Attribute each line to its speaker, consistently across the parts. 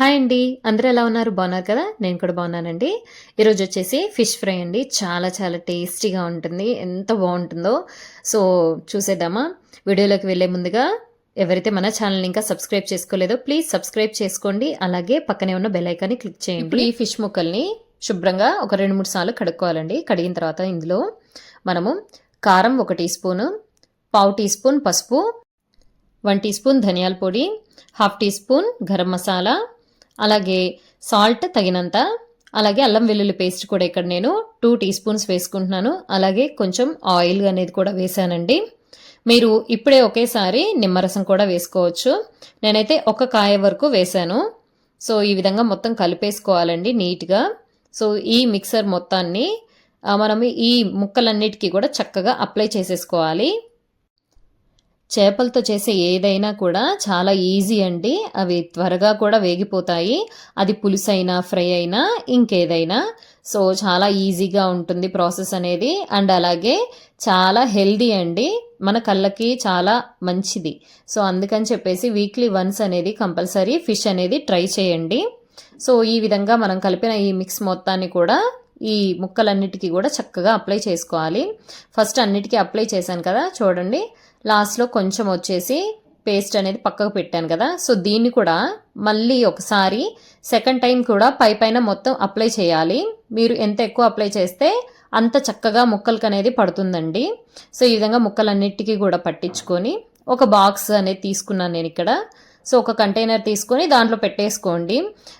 Speaker 1: Hi అండి. అందరూ ఎలా ఉన్నారు? బాగున్నారు కదా? నేను కూడా బాగున్నానండి. ఈరోజు వచ్చేసి ఫిష్ ఫ్రై అండి. చాలా చాలా టేస్టీగా ఉంటుంది. ఎంత బాగుంటుందో. సో చూసేద్దామా? వీడియోలోకి వెళ్ళే ముందుగా ఎవరైతే మన ఛానల్ ఇంకా సబ్స్క్రైబ్ చేసుకోలేదో ప్లీజ్ సబ్స్క్రైబ్ చేసుకోండి. అలాగే పక్కనే ఉన్న బెల్ ఐకాన్ని క్లిక్ చేయండి. ఈ ఫిష్ ముక్కల్ని శుభ్రంగా ఒక రెండు మూడు సార్లు కడుక్కోవాలండి. కడిగిన తర్వాత ఇందులో మనము కారం ఒక టీ స్పూను పావు టీ స్పూన్ పసుపు వన్ టీ స్పూన్ ధనియాల పొడి half teaspoon garam masala అలాగే సాల్ట్ తగినంత అలాగే అల్లం వెల్లుల్లి పేస్ట్ కూడా ఇక్కడ నేను టూ టీ స్పూన్స్ వేసుకుంటున్నాను. అలాగే కొంచెం ఆయిల్ అనేది కూడా వేసానండి. మీరు ఇప్పుడే ఒకేసారి నిమ్మరసం కూడా వేసుకోవచ్చు. నేనైతే ఒక కాయ వరకు వేశాను సో ఈ విధంగా మొత్తం కలిపేసుకోవాలండి నీట్గా. సో ఈ మిక్సర్ మొత్తాన్ని మనం ఈ ముక్కలన్నిటికీ కూడా చక్కగా అప్లై చేసేసుకోవాలి. చేపలతో చేసే ఏదైనా కూడా చాలా ఈజీ అండి. అవి త్వరగా కూడా వేగిపోతాయి. అది పులుసు అయినా ఫ్రై అయినా ఇంకేదైనా. సో చాలా ఈజీగా ఉంటుంది ప్రాసెస్ అనేది. అండ్ అలాగే చాలా హెల్దీ అండి. మన కళ్ళకి చాలా మంచిది. సో అందుకని చెప్పేసి వీక్లీ వన్స్ అనేది కంపల్సరీ ఫిష్ అనేది ట్రై చేయండి. సో ఈ విధంగా మనం కలిపిన ఈ మిక్స్ మొత్తాన్ని కూడా ఈ ముక్కలన్నిటికీ కూడా చక్కగా అప్లై చేసుకోవాలి. ఫస్ట్ అన్నిటికీ అప్లై చేశాను కదా చూడండి. లాస్ట్లో కొంచెం వచ్చేసి పేస్ట్ అనేది పక్కకు పెట్టాను కదా. సో దీన్ని కూడా మళ్ళీ ఒకసారి సెకండ్ టైం కూడా పై పైన మొత్తం అప్లై చేయాలి. మీరు ఎంత ఎక్కువ అప్లై చేస్తే అంత చక్కగా ముక్కలకి అనేది పడుతుందండి. సో ఈ విధంగా ముక్కలన్నిటికీ కూడా పట్టించుకొని ఒక బాక్స్ అనేది తీసుకున్నాను నేను ఇక్కడ. సో ఒక కంటైనర్ తీసుకొని దాంట్లో పెట్టేసుకోండి.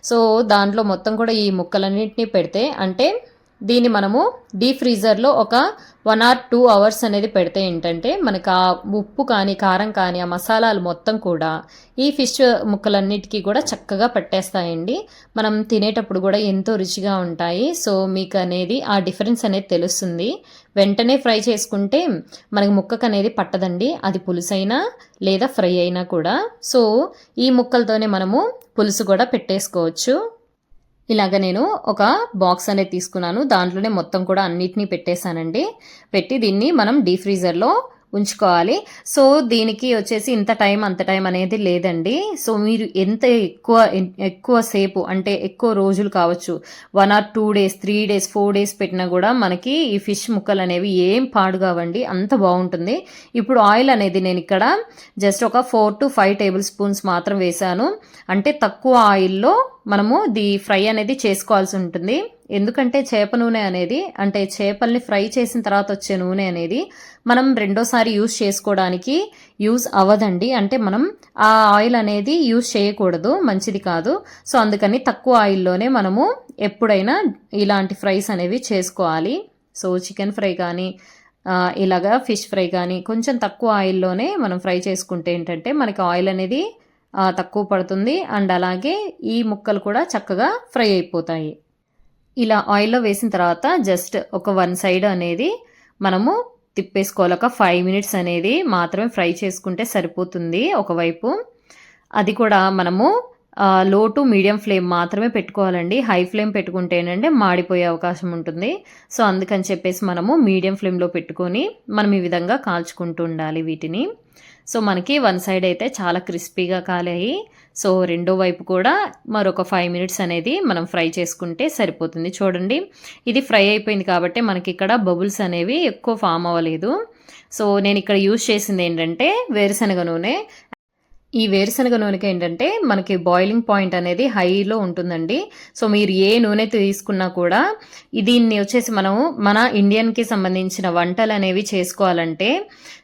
Speaker 1: సో దాంట్లో మొత్తం కూడా ఈ ముక్కలన్నింటినీ పెడితే అంటే దీన్ని మనము డీప్ ఫ్రీజర్లో ఒక వన్ ఆర్ టూ అవర్స్ అనేది పెడితే ఏంటంటే మనకు ఆ ఉప్పు కానీ కారం కానీ ఆ మసాలాలు మొత్తం కూడా ఈ ఫిష్ ముక్కలన్నిటికీ కూడా చక్కగా పట్టేస్తాయండి. మనం తినేటప్పుడు కూడా ఎంతో రుచిగా ఉంటాయి. సో మీకు అనేది ఆ డిఫరెన్స్ అనేది తెలుస్తుంది. వెంటనే ఫ్రై చేసుకుంటే మనకి ముక్కకు అనేది పట్టదండి. అది పులుసైనా లేదా ఫ్రై అయినా కూడా. సో ఈ ముక్కలతోనే మనము పులుసు కూడా పెట్టేసుకోవచ్చు. ఇలాగ నేను ఒక బాక్స్ అనేది తీసుకున్నాను. దాంట్లోనే మొత్తం కూడా అన్నిటినీ పెట్టేశానండి. పెట్టి దీన్ని మనం డీ ఫ్రీజర్లో ఉంచుకోవాలి. సో దీనికి వచ్చేసి ఇంత టైం అంత టైం అనేది లేదండి. సో మీరు ఎంత ఎక్కువ ఎక్కువ సేపు అంటే ఎక్కువ రోజులు కావచ్చు one or two days three days four days పెట్టినా కూడా మనకి ఈ ఫిష్ ముక్కలు అనేవి ఏం పాడు కావండి అంత బాగుంటుంది. ఇప్పుడు ఆయిల్ అనేది నేను ఇక్కడ జస్ట్ ఒక four to five tablespoons మాత్రం వేశాను. అంటే తక్కువ ఆయిల్లో మనము ది ఫ్రై అనేది చేసుకోవాల్సి ఉంటుంది. ఎందుకంటే చేప నూనె అనేది అంటే చేపల్ని ఫ్రై చేసిన తర్వాత వచ్చే నూనె అనేది మనం రెండోసారి యూజ్ చేసుకోవడానికి యూజ్ అవ్వదండి. అంటే మనం ఆ ఆయిల్ అనేది యూజ్ చేయకూడదు మంచిది కాదు. సో అందుకని తక్కువ ఆయిల్లోనే మనము ఎప్పుడైనా ఇలాంటి ఫ్రైస్ అనేవి చేసుకోవాలి. సో చికెన్ ఫ్రై కానీ ఇలాగా ఫిష్ ఫ్రై కానీ కొంచెం తక్కువ ఆయిల్లోనే మనం ఫ్రై చేసుకుంటే ఏంటంటే మనకి ఆయిల్ అనేది తక్కువ పడుతుంది. అండ్ అలాగే ఈ ముక్కలు కూడా చక్కగా ఫ్రై అయిపోతాయి. ఇలా ఆయిల్లో వేసిన తర్వాత జస్ట్ ఒక వన్ సైడ్ అనేది మనము తిప్పేసుకోవాలి. ఒక ఫైవ్ మినిట్స్ అనేది మాత్రమే ఫ్రై చేసుకుంటే సరిపోతుంది ఒకవైపు. అది కూడా మనము లో టు మీడియం ఫ్లేమ్ మాత్రమే పెట్టుకోవాలండి. హై ఫ్లేమ్ పెట్టుకుంటే ఏంటంటే మాడిపోయే అవకాశం ఉంటుంది. సో అందుకని చెప్పేసి మనము మీడియం ఫ్లేమ్లో పెట్టుకొని మనం ఈ విధంగా కాల్చుకుంటూ ఉండాలి వీటిని. సో మనకి వన్ సైడ్ అయితే చాలా క్రిస్పీగా కాలేయి. సో రెండో వైపు కూడా మరొక ఫైవ్ మినిట్స్ అనేది మనం ఫ్రై చేసుకుంటే సరిపోతుంది. చూడండి ఇది ఫ్రై అయిపోయింది కాబట్టి మనకి ఇక్కడ బబుల్స్ అనేవి ఎక్కువ ఫామ్ అవ్వలేదు. సో నేను ఇక్కడ యూజ్ చేసింది ఏంటంటే వేరుశనగ నూనె. ఈ వేరుశనగ నూనెకి ఏంటంటే మనకి బాయిలింగ్ పాయింట్ అనేది హైలో ఉంటుందండి. సో మీరు ఏ నూనె తీసుకున్నా కూడా దీన్ని వచ్చేసి మనం మన ఇండియన్కి సంబంధించిన వంటలు అనేవి చేసుకోవాలంటే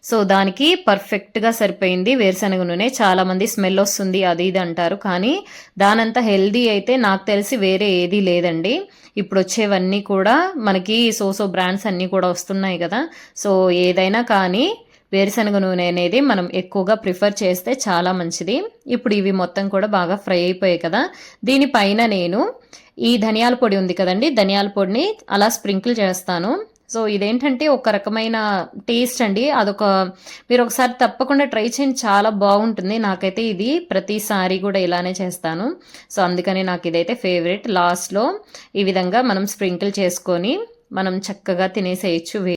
Speaker 1: సో దానికి పర్ఫెక్ట్గా సరిపోయింది వేరుశనగ నూనె. చాలామంది స్మెల్ వస్తుంది అది ఇది అంటారు. కానీ దానంత హెల్దీ అయితే నాకు తెలిసి వేరే ఏదీ లేదండి. ఇప్పుడు వచ్చేవన్నీ కూడా మనకి సోసో బ్రాండ్స్ అన్నీ కూడా వస్తున్నాయి కదా. సో ఏదైనా కానీ వేరుశనగ నూనె అనేది మనం ఎక్కువగా ప్రిఫర్ చేస్తే చాలా మంచిది. ఇప్పుడు ఇవి మొత్తం కూడా బాగా ఫ్రై అయిపోయాయి కదా. దీనిపైన నేను ఈ ధనియాల పొడి ఉంది కదండి ధనియాల పొడిని అలా స్ప్రింకిల్ చేస్తాను. సో ఇదేంటంటే ఒక రకమైన టేస్ట్ అండి. అదొక మీరు ఒకసారి తప్పకుండా ట్రై చేయండి. చాలా బాగుంటుంది. నాకైతే ఇది ప్రతిసారి కూడా ఇలానే చేస్తాను. సో అందుకని నాకు ఇదైతే ఫేవరెట్. లాస్ట్లో ఈ విధంగా మనం స్ప్రింకిల్ చేసుకొని మనం చక్కగా తినేసేయచ్చు.